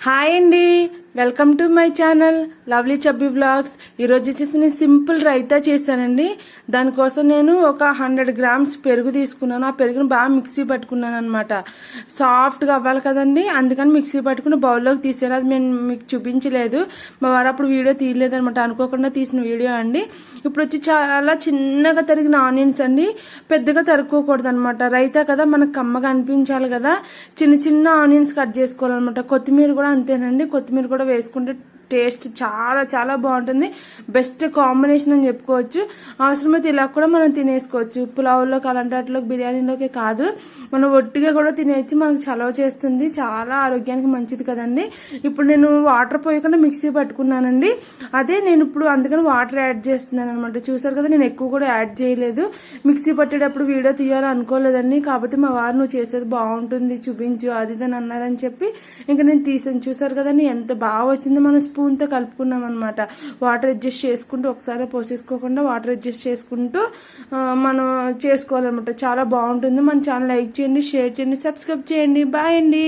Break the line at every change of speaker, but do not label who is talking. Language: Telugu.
హాయ్ అండి. Welcome to my channel lovely chubby blogs ఈరోజు వచ్చేసి నేను సింపుల్ రైతా చేశానండి. దానికోసం నేను ఒక హండ్రెడ్ గ్రామ్స్ పెరుగు తీసుకున్నాను. ఆ పెరుగును బాగా మిక్సీ పట్టుకున్నాను అనమాట సాఫ్ట్గా అవ్వాలి కదండి అందుకని మిక్సీ పట్టుకుని బౌల్లోకి తీసాను అది నేను మీకు చూపించలేదు. మా వారు అప్పుడు వీడియో తీయలేదనమాట అనుకోకుండా తీసిన వీడియో అండి. ఇప్పుడు వచ్చి చాలా చిన్నగా తరిగిన ఆనియన్స్ అండి. పెద్దగా తరుక్కోకూడదు అనమాట రైతా కదా మనకు కమ్మగా అనిపించాలి కదా. చిన్న చిన్న ఆనియన్స్ కట్ చేసుకోవాలన్నమాట. కొత్తిమీర కూడా అంతేనండి. కొత్తిమీర కూడా వేసుకుంటే టేస్ట్ చాలా చాలా బాగుంటుంది. బెస్ట్ కాంబినేషన్ అని చెప్పుకోవచ్చు. అవసరమైతే ఇలా కూడా మనం తినేసుకోవచ్చు. పులావుల్లోకి అలాంటి వాటిలోకి బిర్యానీలోకి కాదు. మనం ఒట్టిగా కూడా తినేయచ్చు. మనకు చలవ చేస్తుంది. చాలా ఆరోగ్యానికి మంచిది కదండి. ఇప్పుడు నేను వాటర్ పోయకుండా మిక్సీ పట్టుకున్నానండి. అదే నేను ఇప్పుడు అందుకని వాటర్ యాడ్ చేస్తున్నాను అనమాట చూసారు కదా నేను ఎక్కువ కూడా యాడ్ చేయలేదు. మిక్సీ పట్టేటప్పుడు వీడియో తీయాలి అనుకోలేదండి కాకపోతే మా వారు నువ్వు చేసేది బాగుంటుంది చూపించు అది ఇది అని అన్నారని చెప్పి ఇంకా నేను తీసాను. చూసారు కదండి ఎంత బాగా వచ్చిందో మనం స్పూన్తో కలుపుకున్నాం అనమాట వాటర్ అడ్జస్ట్ చేసుకుంటూ ఒకసారి పోసేసుకోకుండా వాటర్ అడ్జస్ట్ చేసుకుంటూ మనం చేసుకోవాలన్నమాట. చాలా బాగుంటుంది. మన ఛానల్ లైక్ చేయండి షేర్ చేయండి సబ్స్క్రైబ్ చేయండి. బాయ్ అండి.